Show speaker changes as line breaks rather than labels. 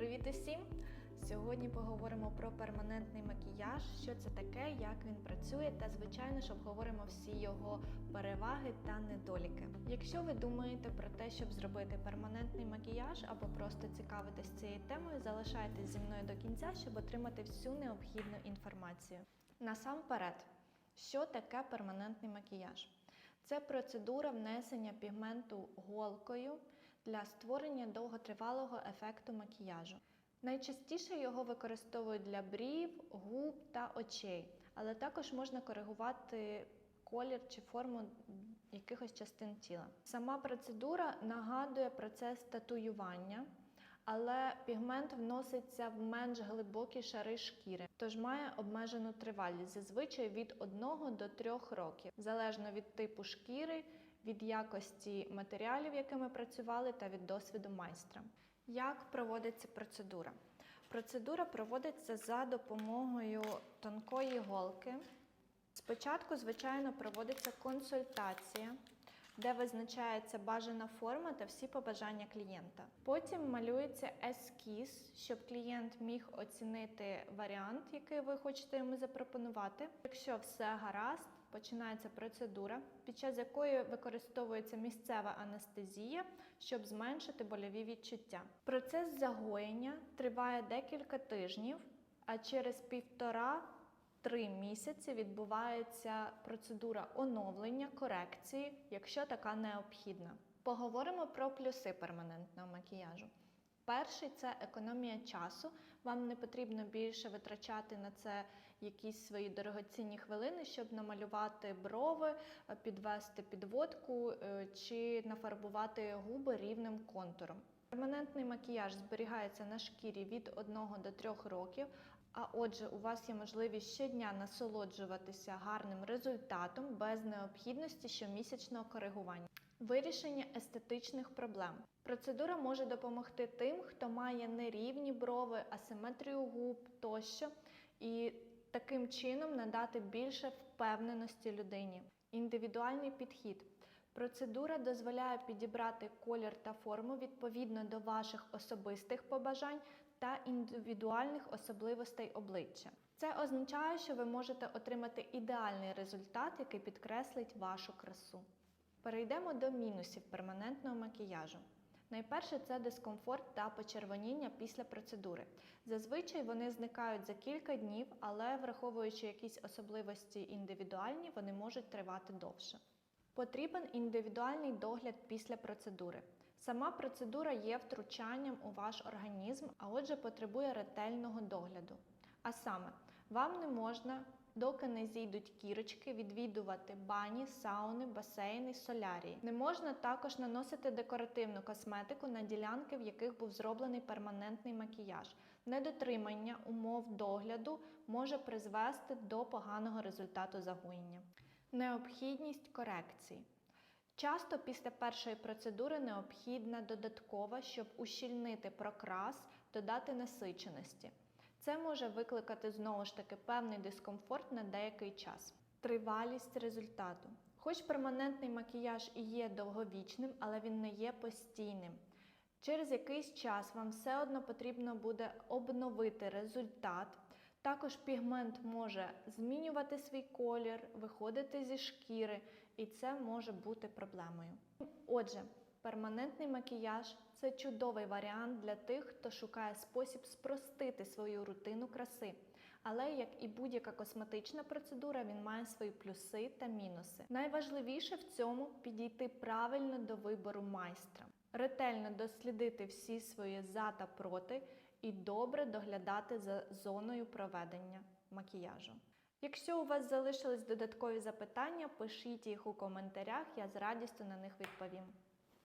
Привіт усім! Сьогодні поговоримо про перманентний макіяж, що це таке, як він працює, та звичайно ж обговоримо всі його переваги та недоліки. Якщо ви думаєте про те, щоб зробити перманентний макіяж або просто цікавитесь цією темою, залишайтесь зі мною до кінця, щоб отримати всю необхідну інформацію. Насамперед, що таке перманентний макіяж? Це процедура внесення пігменту голкою для створення довготривалого ефекту макіяжу. Найчастіше його використовують для брів, губ та очей, але також можна коригувати колір чи форму якихось частин тіла. Сама процедура нагадує процес татуювання, але пігмент вноситься в менш глибокі шари шкіри, тож має обмежену тривалість, зазвичай від 1 до 3 років, залежно від типу шкіри, від якості матеріалів, якими працювали, та від досвіду майстра. Як проводиться процедура? Процедура проводиться за допомогою тонкої голки. Спочатку, звичайно, проводиться консультація, де визначається бажана форма та всі побажання клієнта. Потім малюється ескіз, щоб клієнт міг оцінити варіант, який ви хочете йому запропонувати. Якщо все гаразд, починається процедура, під час якої використовується місцева анестезія, щоб зменшити больові відчуття. Процес загоєння триває декілька тижнів, а через півтора Три місяці відбувається процедура оновлення, корекції, якщо така необхідна. Поговоримо про плюси перманентного макіяжу. Перший це економія часу. Вам не потрібно більше витрачати на це якісь свої дорогоцінні хвилини, щоб намалювати брови, підвести підводку е, чи нафарбувати губи рівним контуром. Перманентний макіяж зберігається на шкірі від 1 до 3 років, а отже, у вас є можливість щодня насолоджуватися гарним результатом без необхідності щомісячного коригування. Вирішення естетичних проблем. Процедура може допомогти тим, хто має нерівні брови, асиметрію губ тощо, і таким чином надати більше впевненості людині. Індивідуальний підхід. Процедура дозволяє підібрати колір та форму відповідно до ваших особистих побажань та індивідуальних особливостей обличчя. Це означає, що ви можете отримати ідеальний результат, який підкреслить вашу красу. Перейдемо до мінусів перманентного макіяжу. Найперше це дискомфорт та почервоніння після процедури. Зазвичай вони зникають за кілька днів, але враховуючи якісь особливості індивідуальні, вони можуть тривати довше. Потрібен індивідуальний догляд після процедури. Сама процедура є втручанням у ваш організм, а отже, потребує ретельного догляду. А саме, вам не можна, доки не зійдуть кірочки, відвідувати бані, сауни, басейни, солярії. Не можна також наносити декоративну косметику на ділянки, в яких був зроблений перманентний макіяж. Недотримання умов догляду може призвести до поганого результату загоєння. Необхідність корекцій. Часто після першої процедури необхідна додаткова, щоб ущільнити прокрас, додати насиченості. Це може викликати знову ж таки певний дискомфорт на деякий час. Тривалість результату. Хоч перманентний макіяж і є довговічним, але він не є постійним. Через якийсь час вам все одно потрібно буде обновити результат. Також пігмент може змінювати свій колір, виходити зі шкіри, і це може бути проблемою. Отже, перманентний макіяж це чудовий варіант для тих, хто шукає спосіб спростити свою рутину краси. Але, як і будь-яка косметична процедура, він має свої плюси та мінуси. Найважливіше в цьому підійти правильно до вибору майстра, ретельно дослідити всі свої за та проти і добре доглядати за зоною проведення макіяжу. Якщо у вас залишились додаткові запитання, пишіть їх у коментарях, я з радістю на них відповім.